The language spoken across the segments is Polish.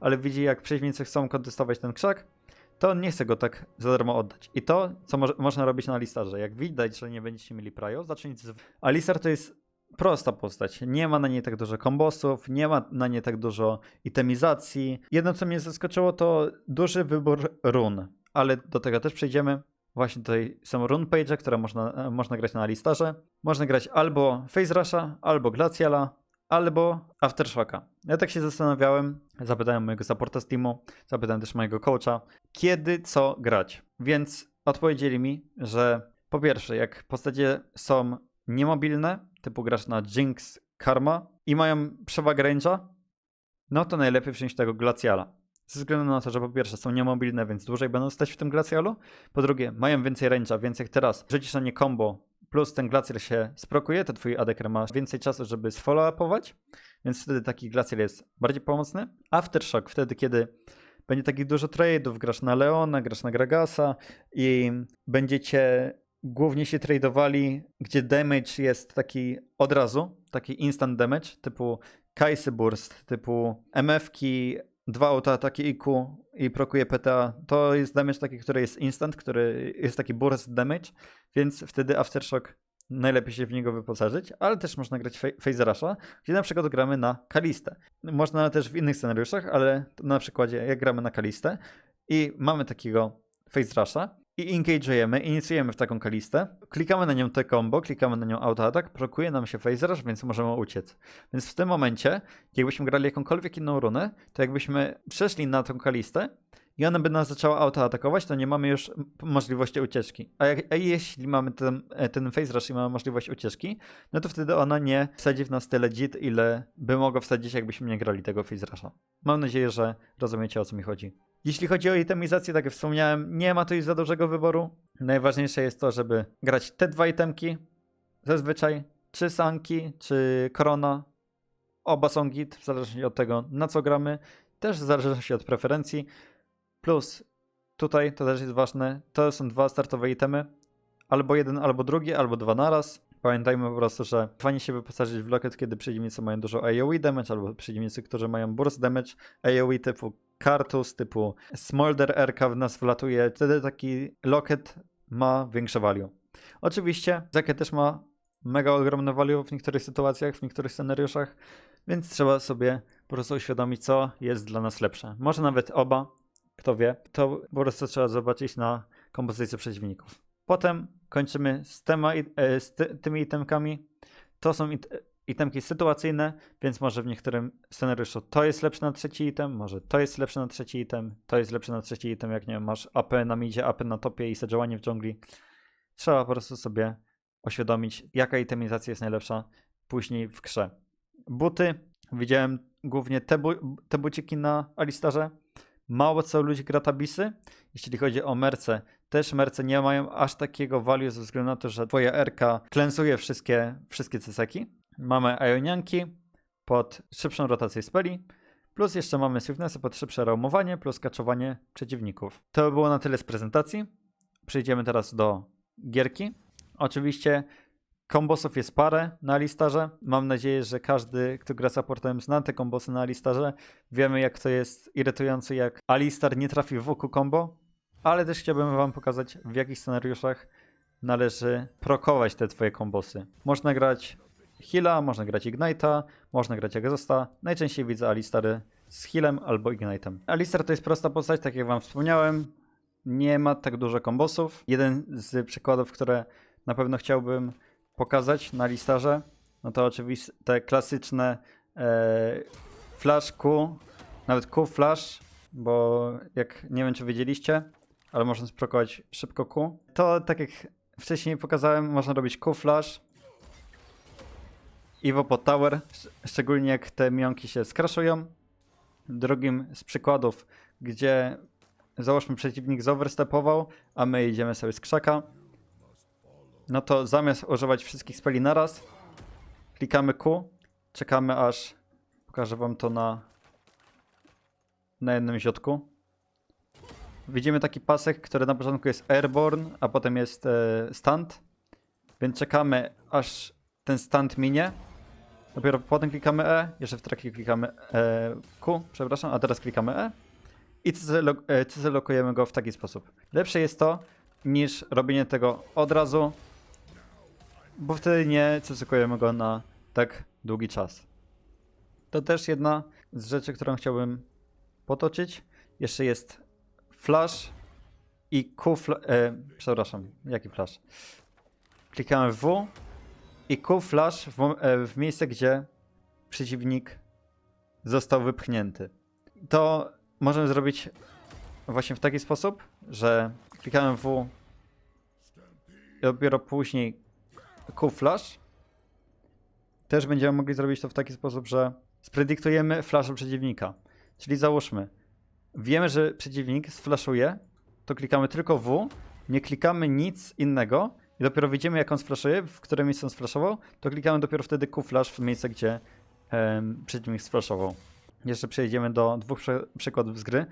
ale widzi jak przeciwnicy chcą kontestować ten krzak, to on nie chce go tak za darmo oddać. I to, co może, można robić na Alistarze, jak widać, że nie będziecie mieli prajo, zacznijcie z... Alistar to jest prosta postać. Nie ma na niej tak dużo kombosów, nie ma na niej tak dużo itemizacji. Jedno, co mnie zaskoczyło, to duży wybór run, ale do tego też przejdziemy. Właśnie tutaj są run page, które można, e, można grać na Alistarze. Można grać albo Phase Rusha, albo Glaciala, albo Aftershocka. Ja tak się zastanawiałem, zapytałem mojego supporta z zapytałem też mojego coacha, kiedy co grać. Więc odpowiedzieli mi, że po pierwsze, jak postacie są niemobilne, typu grasz na Jinx, Karma i mają przewagę range'a, no to najlepiej wziąć tego Glaciala. Ze względu na to, że po pierwsze są niemobilne, więc dłużej będą stać w tym Glacialu. Po drugie, mają więcej range'a, więc jak teraz rzucisz na nie combo, plus ten Glacial się sprokuje, to twój ADK ma więcej czasu, żeby sfollow-upować, więc wtedy taki Glacial jest bardziej pomocny. Aftershock, wtedy kiedy będzie takich dużo trade'ów, grasz na Leona, grasz na Gragasa i będziecie głównie się tradowali, gdzie damage jest taki od razu, taki instant damage, typu Kai'Sa Burst, typu MF-ki, dwa autoataki IQ i prokuje PTA. To jest damage taki, który jest instant, który jest taki burst damage, więc wtedy Aftershock najlepiej się w niego wyposażyć, ale też można grać Phase Rusha, gdzie na przykład gramy na Kalistę. Można też w innych scenariuszach, ale na przykładzie jak gramy na Kalistę i mamy takiego Phase Rusha i engage'ujemy, inicjujemy w taką Kalistę, klikamy na nią te combo, klikamy na nią autoatak, prokuje nam się Phase Rush, więc możemy uciec. Więc w tym momencie, jakbyśmy grali jakąkolwiek inną runę, to jakbyśmy przeszli na tą Kalistę i ona by nas zaczęła autoatakować, to nie mamy już możliwości ucieczki. A, jak, a jeśli mamy ten, e, ten Phase Rush i mamy możliwość ucieczki, no to wtedy ona nie wsadzi w nas tyle dzit, ile by mogła wsadzić, jakbyśmy nie grali tego Phase Rusha. Mam nadzieję, że rozumiecie o co mi chodzi. Jeśli chodzi o itemizację, tak jak wspomniałem, nie ma tu już za dużego wyboru. Najważniejsze jest to, żeby grać te dwa itemki, zazwyczaj, czy sanki, czy korona. Oba są git, w zależności od tego, na co gramy. Też w zależności od preferencji. Plus, tutaj to też jest ważne, to są dwa startowe itemy. Albo jeden, albo drugi, albo dwa naraz. Pamiętajmy po prostu, że fajnie się wyposażyć w locket, kiedy przeciwnicy mają dużo AoE damage, albo przeciwnicy, którzy mają burst damage, AoE typu Kartus, typu Smolder RK w nas wlatuje, wtedy taki locket ma większe value. Oczywiście Zaket też ma mega ogromne value w niektórych sytuacjach, w niektórych scenariuszach, więc trzeba sobie po prostu uświadomić, co jest dla nas lepsze. Może nawet oba, kto wie, to po prostu trzeba zobaczyć na kompozycję przeciwników. Potem kończymy z, tema, e, z ty, tymi itemkami. To są itemki sytuacyjne, więc może w niektórym scenariuszu to jest lepsze na trzeci item, może to jest lepsze na trzeci item, to jest lepsze na trzeci item, jak nie wiem, masz AP na midzie, AP na topie i sedżowanie w dżungli. Trzeba po prostu sobie uświadomić, jaka itemizacja jest najlepsza później w grze. Buty, widziałem głównie te, bu te buciki na Alistarze. Mało co ludzi gra tabisy. Jeśli chodzi o merce, też merce nie mają aż takiego value ze względu na to, że twoja RK klensuje wszystkie, wszystkie ceseki. Mamy Ionianki pod szybszą rotację speli, plus jeszcze mamy Swiftnessy pod szybsze roamowanie, plus kaczowanie przeciwników. To by było na tyle z prezentacji. Przejdziemy teraz do gierki. Oczywiście kombosów jest parę na Alistarze. Mam nadzieję, że każdy, kto gra supportem zna te kombosy na Alistarze. Wiemy jak to jest irytujące, jak Alistar nie trafi w combo, ale też chciałbym wam pokazać w jakich scenariuszach należy prokować te twoje kombosy. Można grać heala, można grać Ignite'a, można grać Exhausta. Najczęściej widzę Alistary z healem albo Ignite'em. Alistar to jest prosta postać, tak jak wam wspomniałem. Nie ma tak dużo kombosów. Jeden z przykładów, które na pewno chciałbym pokazać na Alistarze, no to oczywiście te klasyczne e, flash Q, nawet Q flash, bo jak nie wiem czy wiedzieliście, ale można sprokować szybko Q. To tak jak wcześniej pokazałem, można robić Q flash, Evo pod tower, szcz- szczególnie jak te mionki się skraszują. Drugim z przykładów, gdzie załóżmy przeciwnik zoverstepował, a my idziemy sobie z krzaka, no to zamiast używać wszystkich speli naraz, klikamy Q, czekamy aż pokażę wam to na na jednym ziotku. Widzimy taki pasek, który na początku jest airborne, a potem jest e. Więc czekamy aż ten stand minie Dopiero potem klikamy E, jeszcze w trakcie klikamy e, Q, przepraszam, a teraz klikamy E i lo- e, go w taki sposób. Lepsze jest to niż robienie tego od razu, bo wtedy nie cycykujemy go na tak długi czas. To też jedna z rzeczy, którą chciałbym potoczyć. Jeszcze jest flash i Q, e, przepraszam, jaki flash? Klikamy w W i Q flash w, e, w miejsce, gdzie przeciwnik został wypchnięty. To możemy zrobić właśnie w taki sposób, że klikamy w i dopiero później Q flash. Też będziemy mogli zrobić to w taki sposób, że spredyktujemy flash przeciwnika. Czyli załóżmy, wiemy, że przeciwnik sflaszuje, to klikamy tylko W, nie klikamy nic innego i dopiero widzimy, jak on sflaszuje, w które miejsce on sflaszował, to klikamy dopiero wtedy flash w miejsce, gdzie em, przeciwnik sflaszował. Jeszcze przejdziemy do dwóch przykładów z gry.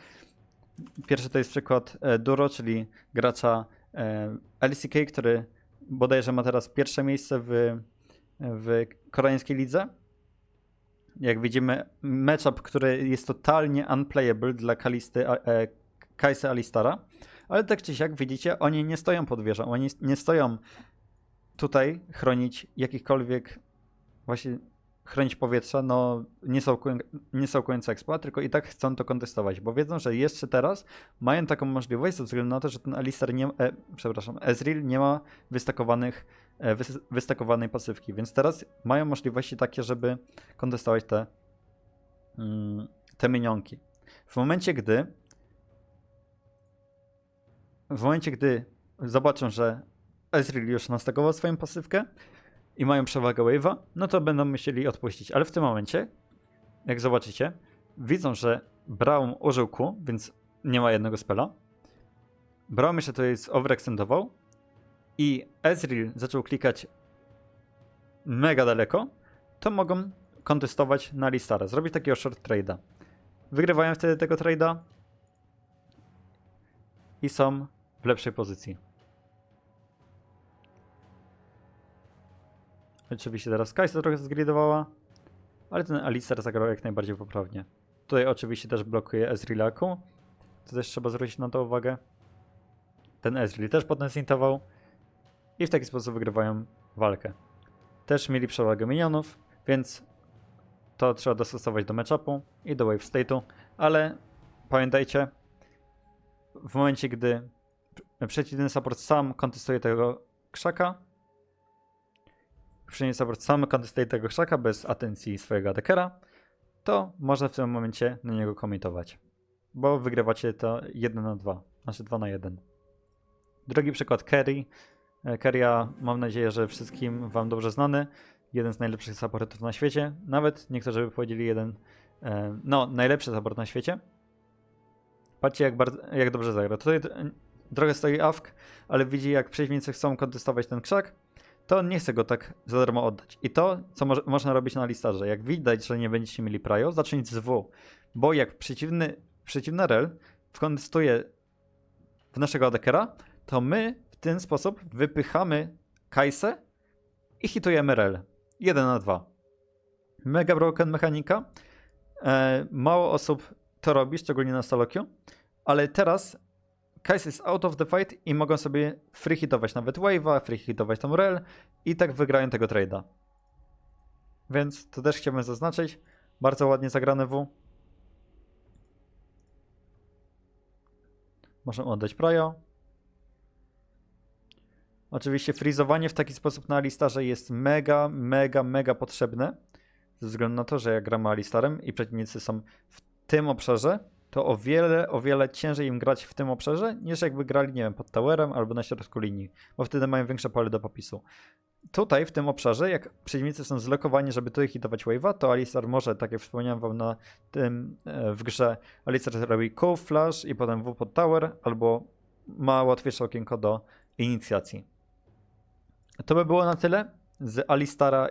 Pierwszy to jest przykład e, Duro, czyli gracza e, LCK, który bodajże ma teraz pierwsze miejsce w, w koreańskiej lidze. Jak widzimy, matchup, który jest totalnie unplayable dla Kalisty, e, Kajsy Alistara. Ale tak czy siak, widzicie, oni nie stoją pod wieżą. Oni nie stoją tutaj chronić jakichkolwiek właśnie chronić powietrza, no nie są, nie są expa, tylko i tak chcą to kontestować, bo wiedzą, że jeszcze teraz mają taką możliwość ze względu na to, że ten Alistar nie, e, przepraszam, Ezreal nie ma wystakowanych, e, wys, wystakowanej pasywki, więc teraz mają możliwości takie, żeby kontestować te, mm, te minionki. W momencie, gdy w momencie, gdy zobaczą, że Ezreal już nastakował swoją pasywkę i mają przewagę wave'a, no to będą musieli odpuścić. Ale w tym momencie, jak zobaczycie, widzą, że Braum użył Q, więc nie ma jednego spela. Braum jeszcze to jest overextendował i Ezreal zaczął klikać mega daleko, to mogą kontestować na Listara, zrobić takiego short trade'a. Wygrywają wtedy tego trade'a i są lepszej pozycji. Oczywiście teraz Kajsa trochę zgridowała, ale ten Alistar zagrał jak najbardziej poprawnie. Tutaj oczywiście też blokuje Ezrealaku, to też trzeba zwrócić na to uwagę. Ten Ezreal też potem zintował i w taki sposób wygrywają walkę. Też mieli przewagę minionów, więc to trzeba dostosować do matchupu i do wave state'u, ale pamiętajcie, w momencie, gdy przeciwny support sam kontestuje tego krzaka, przeciwny support sam kontestuje tego krzaka bez atencji swojego atakera, to można w tym momencie na niego komitować, bo wygrywacie to 1 na 2, znaczy 2 na 1. Drugi przykład Kerry. Kerrya mam nadzieję, że wszystkim wam dobrze znany. Jeden z najlepszych supportów na świecie. Nawet niektórzy by powiedzieli jeden, e, no najlepszy support na świecie. Patrzcie jak, bardzo, jak dobrze zagra. Tutaj trochę stoi AFK, ale widzi jak przeciwnicy chcą kontestować ten krzak, to on nie chce go tak za darmo oddać. I to, co może, można robić na listarze, jak widać, że nie będziecie mieli prajo, zacznijcie z W. Bo jak przeciwny, przeciwny rel kontestuje w naszego atakera, to my w ten sposób wypychamy Kajsę i hitujemy rel. 1 na 2. Mega broken mechanika. E, mało osób to robi, szczególnie na Salokiu, ale teraz Kajsa jest out of the fight i mogą sobie free hitować nawet wave'a, free hitować tą rel i tak wygrają tego trade'a. Więc to też chciałbym zaznaczyć. Bardzo ładnie zagrane W. Możemy oddać Prajo. Oczywiście frizowanie w taki sposób na Alistarze jest mega, mega, mega potrzebne. Ze względu na to, że jak gramy Alistarem i przeciwnicy są w tym obszarze, to o wiele, o wiele ciężej im grać w tym obszarze, niż jakby grali, nie wiem, pod towerem albo na środku linii, bo wtedy mają większe pole do popisu. Tutaj, w tym obszarze, jak przeciwnicy są zlokowani, żeby tutaj hitować wave'a, to Alistar może, tak jak wspomniałem wam na tym e, w grze, Alistar robi Q, Flash i potem W pod tower, albo ma łatwiejsze okienko do inicjacji. To by było na tyle z Alistara